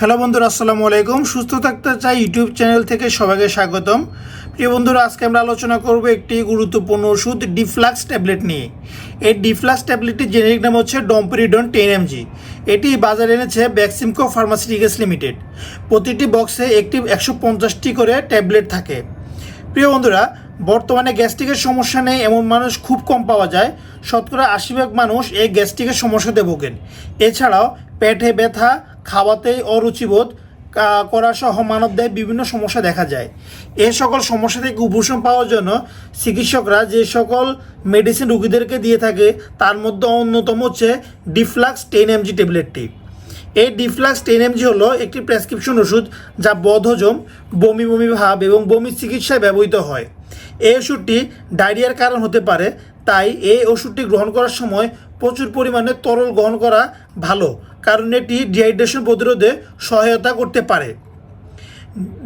Hello বন্ধুরা, আসসালামু আলাইকুম। সুস্থ থাকতে চাই ইউটিউব চ্যানেল থেকে সবাইকে স্বাগতম। প্রিয় বন্ধুরা, আজকে আমরা আলোচনা করব একটি গুরুত্বপূর্ণ ওষুধ, ডিফ্লাক্স ট্যাবলেট নিয়ে। এই ডিফ্লাক্স ট্যাবলেটটির জেনেরিক নাম হচ্ছে ডম্পেরিডন টেন এমজি এটি বাজারে এনেছে ব্যাক্সিমকো ফার্মাসিউটিক্যালস লিমিটেড। প্রতিটি বক্সে একটি একশো পঞ্চাশটি করে ট্যাবলেট থাকে। প্রিয় বন্ধুরা, বর্তমানে গ্যাস্ট্রিকের সমস্যা নেই, এমন মানুষ খুব কম পাওয়া যায়। শতকরা আশি ভাগ মানুষ এই গ্যাস্ট্রিকের সমস্যাতে ভোগেন। এছাড়াও পেটে ব্যথা খাওয়াতেই অরুচিবোধ, কা- করা সহ মানবদেহে বিভিন্ন সমস্যা দেখা যায়। এ সকল সমস্যা থেকে উপশম পাওয়ার জন্য চিকিৎসকরা যে সকল মেডিসিন রোগীদেরকে দিয়ে থাকে, তার মধ্যে অন্যতম হচ্ছে ডিফ্লাক্স টেন এমজি ট্যাবলেটটি এই ডিফ্লাক্স টেন এমজি হলো একটি প্রেসক্রিপশন ওষুধ যা বদহজম, বমি বমি ভাব এবং বমি চিকিৎসায় ব্যবহৃত হয়। এই ওষুধটি ডায়রিয়ার কারণ হতে পারে তাই এই ওষুধটি গ্রহণ করার সময় প্রচুর পরিমাণে তরল গ্রহণ করা ভালো, কারণ এটি ডিহাইড্রেশন প্রতিরোধে সহায়তা করতে পারে।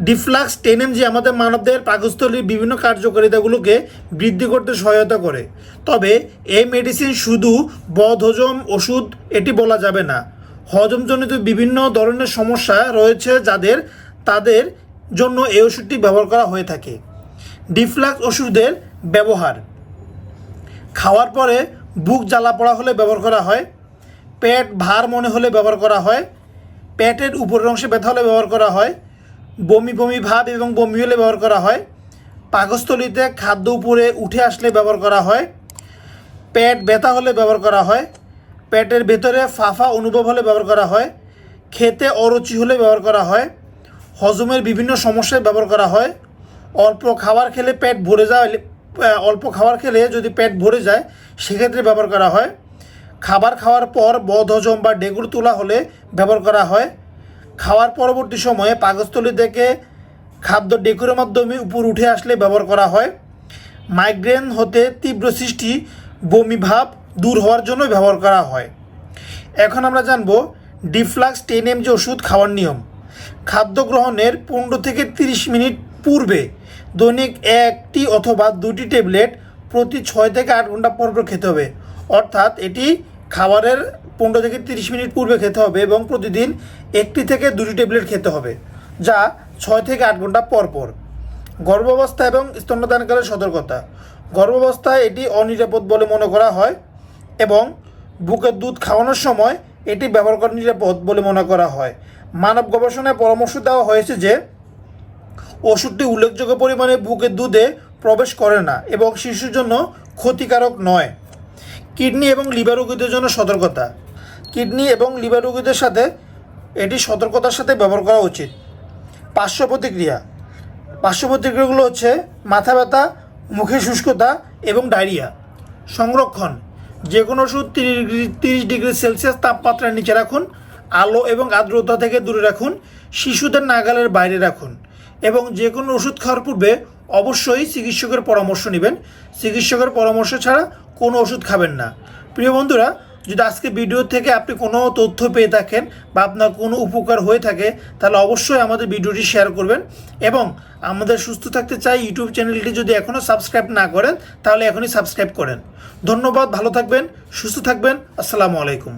ডিফ্লাক্স টেন এমজি আমাদের মানবদেহের পাকস্থলীর বিভিন্ন কার্যকারিতাগুলোকে বৃদ্ধি করতে সহায়তা করে। তবে এই মেডিসিন শুধু বদহজম ওষুধ, এটি বলা যাবে না। হজমজনিত বিভিন্ন ধরনের সমস্যা রয়েছে যাদের, তাদের জন্য এই ওষুধটি ব্যবহার করা হয়ে থাকে। ডিফ্লাক্স ওষুধের ব্যবহার খাওয়ার পরে বুক জ্বালা পড়া হলে ব্যবহার করা হয় পেট ভার মনে হলে ব্যবহার করা হয় পেটের উপরের অংশে ব্যথা হলে ব্যবহার করা হয় বমি বমি ভাব এবং বমি হলে ব্যবহার করা হয় পাকস্থলিতে খাদ্য উপরে উঠে আসলে ব্যবহার করা হয় পেট ব্যথা হলে ব্যবহার করা হয় পেটের ভেতরে ফাফা অনুভব হলে ব্যবহার করা হয় খেতে অরুচি হলে ব্যবহার করা হয় হজমের বিভিন্ন সমস্যায় ব্যবহার করা হয় অল্প খাবার খেলে পেট ভরে আহ, অল্প খাবার খেলে যদি পেট ভরে যায়, সেক্ষেত্রে ব্যবহার করা হয়। খাবার খাওয়ার পর বদহজম বা ডেগুর তোলা হলে ব্যবহার করা হয়। খাওয়ার পরবর্তী সময়ে পাকস্থলী থেকে খাদ্য ডেকুরের মাধ্যমে উপর উঠে আসলে ব্যবহার করা হয়। মাইগ্রেন হতে তীব্র সৃষ্টি, বমি ভাব দূর হওয়ার জন্য ব্যবহার করা হয়। এখন আমরা জানব ডিফ্লাক্স টেন এমজি ওষুধ খাওয়ার নিয়ম। খাদ্য গ্রহণের পনেরো থেকে তিরিশ মিনিট পূর্বে দৈনিক একটি অথবা দুটি ট্যাবলেট প্রতি ছয় থেকে আট ঘণ্টা পর পর খেতে হবে। অর্থাৎ এটি খাবারের পনেরো থেকে তিরিশ মিনিট পূর্বে খেতে হবে এবং প্রতিদিন একটি থেকে দুটি ট্যাবলেট খেতে হবে, যা ছয় থেকে আট ঘণ্টা পর পর। গর্ভাবস্থা এবং স্তন্যদানকালের সতর্কতা। গর্ভাবস্থায় এটি অনিরাপদ বলে মনে করা হয় এবং বুকের দুধ খাওয়ানোর সময় এটি ব্যবহার করা নিরাপদ বলে মনে করা হয়। মানব গবেষণায় পরামর্শ দেওয়া হয়েছে যে ওষুধটি উল্লেখযোগ্য পরিমাণে বুকের দুধে প্রবেশ করে না এবং শিশুর জন্য ক্ষতিকারক নয়। কিডনি এবং লিভার রোগীদের জন্য সতর্কতা। কিডনি এবং লিভার রোগীদের সাথে এটি সতর্কতার সাথে ব্যবহার করা উচিত। পার্শ্ব প্রতিক্রিয়া পার্শ্ব প্রতিক্রিয়াগুলো হচ্ছে মাথা ব্যথা মুখে শুষ্কতা এবং ডায়রিয়া। সংরক্ষণ। যে কোনো ওষুধ তিরিশ ডিগ্রি সেলসিয়াস তাপমাত্রার নিচে রাখুন, আলো এবং আর্দ্রতা থেকে দূরে রাখুন, শিশুদের নাগালের বাইরে রাখুন। এবং যে কোনো ওষুধ খাওয়ার পূর্বে অবশ্যই চিকিৎসকের পরামর্শ নেবেন। চিকিৎসকের পরামর্শ ছাড়া কোনো ওষুধ খাবেন না। প্রিয় বন্ধুরা, যদি আজকে ভিডিও থেকে আপনি কোনো তথ্য পেয়ে থাকেন বা আপনার কোনো উপকার হয়ে থাকে, তাহলে অবশ্যই আমাদের ভিডিওটি শেয়ার করবেন এবং আমাদের সুস্থ থাকতে চাই ইউটিউব চ্যানেলটি যদি এখনও সাবস্ক্রাইব না করেন, তাহলে এখনই সাবস্ক্রাইব করেন। ধন্যবাদ, ভালো থাকবেন, সুস্থ থাকবেন, আসসালামু আলাইকুম।